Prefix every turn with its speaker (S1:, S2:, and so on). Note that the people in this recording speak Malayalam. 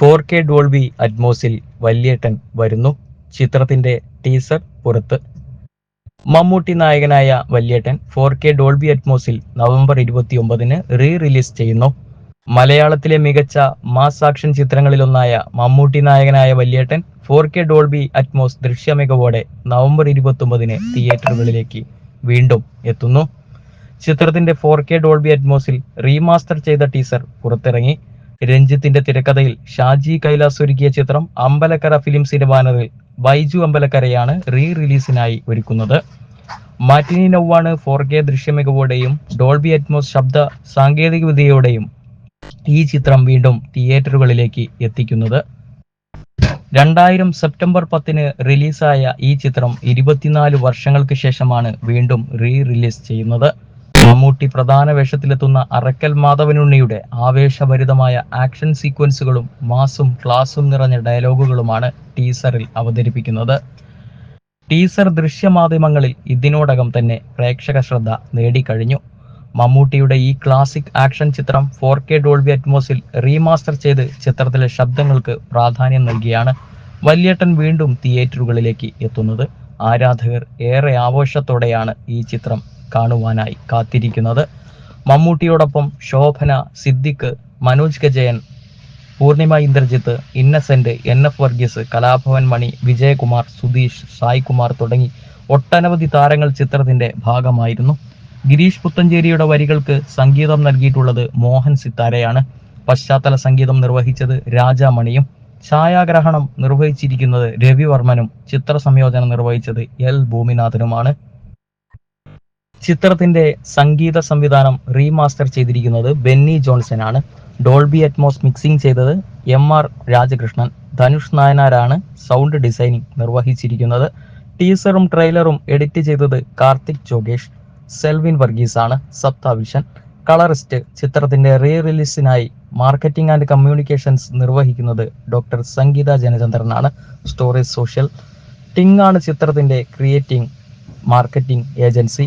S1: ഫോർ കെ ഡോൾബി അറ്റ്മോസിൽ വല്യേട്ടൻ വരുന്നു. ചിത്രത്തിന്റെ ടീസർ പുറത്ത്. മമ്മൂട്ടി നായകനായ വല്യേട്ടൻ ഫോർ കെ ഡോൾബി അറ്റ്മോസിൽ നവംബർ ഇരുപത്തി ഒമ്പതിന് റീ റിലീസ് ചെയ്യുന്നു. മലയാളത്തിലെ മികച്ച മാസ് ആക്ഷൻ ചിത്രങ്ങളിലൊന്നായ മമ്മൂട്ടി നായകനായ Valyettan four K Dolby Atmos ദൃശ്യമികവോടെ November ഇരുപത്തി ഒമ്പതിന് തിയേറ്ററുകളിലേക്ക് വീണ്ടും എത്തുന്നു. ചിത്രത്തിന്റെ ഫോർ കെ ഡോൾബി അറ്റ്മോസിൽ റീമാസ്റ്റർ ചെയ്ത ടീസർ പുറത്തിറങ്ങി. രഞ്ജിത്തിന്റെ തിരക്കഥയിൽ ഷാജി കൈലാസ് ഒരുക്കിയ ചിത്രം അമ്പലക്കര ഫിലിംസിന്റെ ബാനറിൽ ബൈജു അമ്പലക്കരയാണ് റീ റിലീസിനായി ഒരുക്കുന്നത്. മാറ്റിനി നൗവാണ് ഫോർ കെ ദൃശ്യമികവോടെയും ഡോൾബി അറ്റ്മോസ് ശബ്ദ സാങ്കേതികവിദ്യയോടെയും ഈ ചിത്രം വീണ്ടും തിയേറ്ററുകളിലേക്ക് എത്തിക്കുന്നത്. രണ്ടായിരം സെപ്റ്റംബർ പത്തിന് റിലീസായ ഈ ചിത്രം ഇരുപത്തിനാല് വർഷങ്ങൾക്ക് ശേഷമാണ് വീണ്ടും റീ റിലീസ് ചെയ്യുന്നത്. മമ്മൂട്ടി പ്രധാന വേഷത്തിലെത്തുന്ന അറക്കൽ മാധവനുണ്ണിയുടെ ആവേശഭരിതമായ ആക്ഷൻ സീക്വൻസുകളും മാസും ക്ലാസും നിറഞ്ഞ ഡയലോഗുകളുമാണ് ടീസറിൽ അവതരിപ്പിക്കുന്നത്. ടീസർ ദൃശ്യമാധ്യമങ്ങളിൽ ഇതിനോടകം തന്നെ പ്രേക്ഷക ശ്രദ്ധ നേടിക്കഴിഞ്ഞു. മമ്മൂട്ടിയുടെ ഈ ക്ലാസിക് ആക്ഷൻ ചിത്രം ഫോർ കെ ഡോൾബി അറ്റ്മോസിൽ റീമാസ്റ്റർ ചെയ്ത് ചിത്രത്തിലെ ശബ്ദങ്ങൾക്ക് പ്രാധാന്യം നൽകിയാണ് വല്യേട്ടൻ വീണ്ടും തിയേറ്ററുകളിലേക്ക് എത്തുന്നത്. ആരാധകർ ഏറെ ആഘോഷത്തോടെയാണ് ഈ ചിത്രം കാണുവാനായി കാത്തിരിക്കുന്നത്. മമ്മൂട്ടിയോടൊപ്പം ശോഭന സിദ്ദിഖ് മനോജ് ഗജയൻ പൂർണിമ ഇന്ദ്രജിത്ത് ഇന്നസെന്റ് എൻ എഫ് വർഗീസ് കലാഭവൻ മണി വിജയകുമാർ സുധീഷ് സായ്കുമാർ തുടങ്ങി ഒട്ടനവധി താരങ്ങൾ ചിത്രത്തിന്റെ ഭാഗമായിരുന്നു. ഗിരീഷ് പുത്തഞ്ചേരിയുടെ വരികൾക്ക് സംഗീതം നൽകിയിട്ടുള്ളത് മോഹൻ സിത്താരയാണ്. പശ്ചാത്തല സംഗീതം നിർവഹിച്ചത് രാജാമണിയും ഛായാഗ്രഹണം നിർവഹിച്ചിരിക്കുന്നത് രവിവർമ്മനും. ചിത്ര സംയോജനം നിർവഹിച്ചത് എൽ ഭൂമിനാഥനുമാണ്. ചിത്രത്തിന്റെ സംഗീത സംവിധാനം റീമാസ്റ്റർ ചെയ്തിരിക്കുന്നത് ബെന്നി ജോൺസൺ ആണ് ഡോൾബി അറ്റ്മോസ് മിക്സിംഗ് ചെയ്തത് എം ആർ രാജകൃഷ്ണൻ. ധനുഷ് നായനാരാണ് സൗണ്ട് ഡിസൈനിങ് നിർവഹിച്ചിരിക്കുന്നത്. ടീസറും ട്രെയിലറും എഡിറ്റ് ചെയ്തത് കാർത്തിക് ജോഗേഷ്. സെൽവിൻ വർഗീസ് ആണ് സപ്താവിഷൻ കളറിസ്റ്റ് ചിത്രത്തിന്റെ റീ റിലീസിനായി മാർക്കറ്റിംഗ് ആൻഡ് കമ്മ്യൂണിക്കേഷൻസ് നിർവഹിക്കുന്നത് ഡോക്ടർ സംഗീത ജനചന്ദ്രനാണ്. സ്റ്റോറേജ് സോഷ്യൽ ടിങ് ആണ് ചിത്രത്തിന്റെ ക്രിയേറ്റിംഗ് മാർക്കറ്റിംഗ് ഏജൻസി